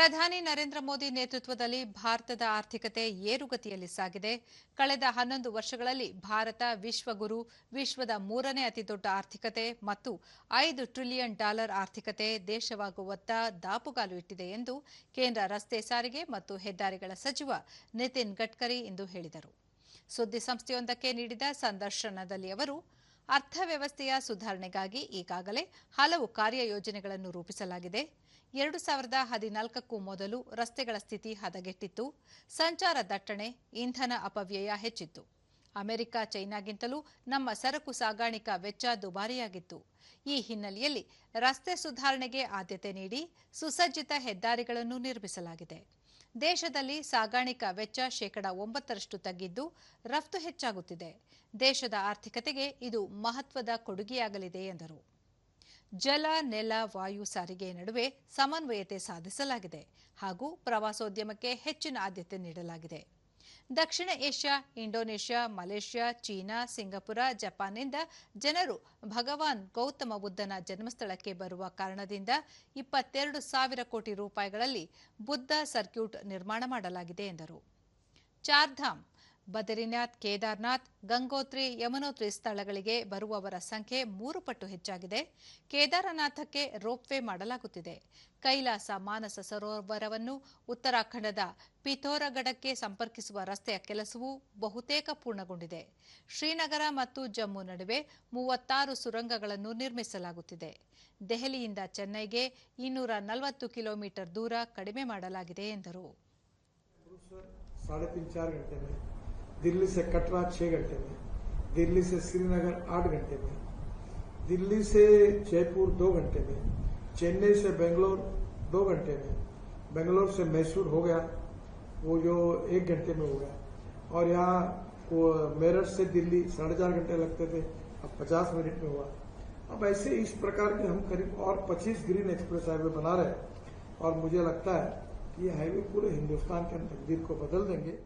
ಪ್ರಧಾನಿ ನರೇಂದ್ರ ಮೋದಿ ನೇತೃತ್ವದಲ್ಲಿ ಭಾರತದ ಆರ್ಥಿಕತೆ ಏರುಗತಿಯಲ್ಲಿ ಸಾಗಿದೆ. ಕಳೆದ ಹನ್ನೊಂದು ವರ್ಷಗಳಲ್ಲಿ ಭಾರತ ವಿಶ್ವಗುರು, ವಿಶ್ವದ ಮೂರನೇ ಅತಿದೊಡ್ಡ ಆರ್ಥಿಕತೆ ಮತ್ತು ಐದು ಟ್ರಿಲಿಯನ್ ಡಾಲರ್ ಆರ್ಥಿಕತೆ ದೇಶವಾಗುವತ್ತ ದಾಪುಗಾಲು ಇಟ್ಟಿದೆ ಎಂದು ಕೇಂದ್ರ ರಸ್ತೆ ಸಾರಿಗೆ ಮತ್ತು ಹೆದ್ದಾರಿಗಳ ಸಚಿವ ನಿತಿನ್ ಗಡ್ಕರಿ ಇಂದು ಹೇಳಿದರು. ಸುದ್ದಿಸಂಸ್ಥೆಯೊಂದಕ್ಕೆ ನೀಡಿದ ಸಂದರ್ಶನದಲ್ಲಿ ಅವರು ಅರ್ಥವ್ಯವಸ್ಥೆಯ ಸುಧಾರಣೆಗಾಗಿ ಈಗಾಗಲೇ ಹಲವು ಕಾರ್ಯಯೋಜನೆಗಳನ್ನು ರೂಪಿಸಲಾಗಿದೆ. ಎರಡು ಸಾವಿರದ ಹದಿನಾಲ್ಕಕ್ಕೂ ಮೊದಲು ರಸ್ತೆಗಳ ಸ್ಥಿತಿ ಹದಗೆಟ್ಟಿತ್ತು. ಸಂಚಾರ ದಟ್ಟಣೆ, ಇಂಧನ ಅಪವ್ಯಯ ಹೆಚ್ಚಿತ್ತು. ಅಮೆರಿಕ ಚೈನಾಗಿಂತಲೂ ನಮ್ಮ ಸರಕು ಸಾಗಾಣಿಕಾ ವೆಚ್ಚ ದುಬಾರಿಯಾಗಿತ್ತು. ಈ ಹಿನ್ನೆಲೆಯಲ್ಲಿ ರಸ್ತೆ ಸುಧಾರಣೆಗೆ ಆದ್ಯತೆ ನೀಡಿ ಸುಸಜ್ಜಿತ ಹೆದ್ದಾರಿಗಳನ್ನು ನಿರ್ಮಿಸಲಾಗಿದೆ. ದೇಶದಲ್ಲಿ ಸಾಗಾಣಿಕಾ ವೆಚ್ಚ ಶೇಕಡ ಒಂಬತ್ತರಷ್ಟು ತಗ್ಗಿದ್ದು ರಫ್ತು ಹೆಚ್ಚಾಗುತ್ತಿದೆ. ದೇಶದ ಆರ್ಥಿಕತೆಗೆ ಇದು ಮಹತ್ವದ ಕೊಡುಗೆಯಾಗಲಿದೆ ಎಂದರು. ಜಲ, ನೆಲ, ವಾಯು ಸಾರಿಗೆ ನಡುವೆ ಸಮನ್ವಯತೆ ಸಾಧಿಸಲಾಗಿದೆ ಹಾಗೂ ಪ್ರವಾಸೋದ್ಯಮಕ್ಕೆ ಹೆಚ್ಚಿನ ಆದ್ಯತೆ ನೀಡಲಾಗಿದೆ. ದಕ್ಷಿಣ ಏಷ್ಯಾ, ಇಂಡೋನೇಷ್ಯಾ, ಮಲೇಷ್ಯಾ, ಚೀನಾ, ಸಿಂಗಪುರ, ಜಪಾನ್ನಿಂದ ಜನರು ಭಗವಾನ್ ಗೌತಮ ಬುದ್ಧನ ಜನ್ಮಸ್ಥಳಕ್ಕೆ ಬರುವ ಕಾರಣದಿಂದ ಇಪ್ಪತ್ತೆರಡು ಸಾವಿರ ಕೋಟಿ ರೂಪಾಯಿಗಳಲ್ಲಿ ಬುದ್ಧ ಸರ್ಕ್ಯೂಟ್ ನಿರ್ಮಾಣ ಮಾಡಲಾಗಿದೆ ಎಂದರು. ಚಾರ್ಧಾಮ್ ಬದರಿನಾಥ್, ಕೇದಾರ್ನಾಥ್, ಗಂಗೋತ್ರಿ, ಯಮನೋತ್ರಿ ಸ್ಥಳಗಳಿಗೆ ಬರುವವರ ಸಂಖ್ಯೆ ಮೂರು ಪಟ್ಟು ಹೆಚ್ಚಾಗಿದೆ. ಕೇದಾರನಾಥಕ್ಕೆ ರೋಪ್ವೇ ಮಾಡಲಾಗುತ್ತಿದೆ. ಕೈಲಾಸ ಮಾನಸ ಸರೋವರವನ್ನು ಉತ್ತರಾಖಂಡದ ಪಿಥೋರಗಢಕ್ಕೆ ಸಂಪರ್ಕಿಸುವ ರಸ್ತೆಯ ಕೆಲಸವೂ ಬಹುತೇಕ ಪೂರ್ಣಗೊಂಡಿದೆ. ಶ್ರೀನಗರ ಮತ್ತು ಜಮ್ಮು ನಡುವೆ ಮೂವತ್ತಾರು ಸುರಂಗಗಳನ್ನು ನಿರ್ಮಿಸಲಾಗುತ್ತಿದೆ. ದೆಹಲಿಯಿಂದ ಚೆನ್ನೈಗೆ ಇನ್ನೂರ ನಲವತ್ತು ಕಿಲೋಮೀಟರ್ ದೂರ ಕಡಿಮೆ ಮಾಡಲಾಗಿದೆ ಎಂದರು. दिल्ली से कटरा छह घंटे में, दिल्ली से श्रीनगर आठ घंटे में, दिल्ली से जयपुर दो घंटे में, चेन्नई से बेंगलोर दो घंटे में, बेंगलोर से मैसूर हो गया, वो जो एक घंटे में हो गया। और यहाँ मेरठ से दिल्ली साढ़े चार घंटे लगते थे, अब पचास मिनट में हुआ। अब ऐसे इस प्रकार के हम करीब और 25 ग्रीन एक्सप्रेस हाईवे बना रहे हैं। और मुझे लगता है कि ये हाईवे पूरे हिंदुस्तान के तकदीर को बदल देंगे।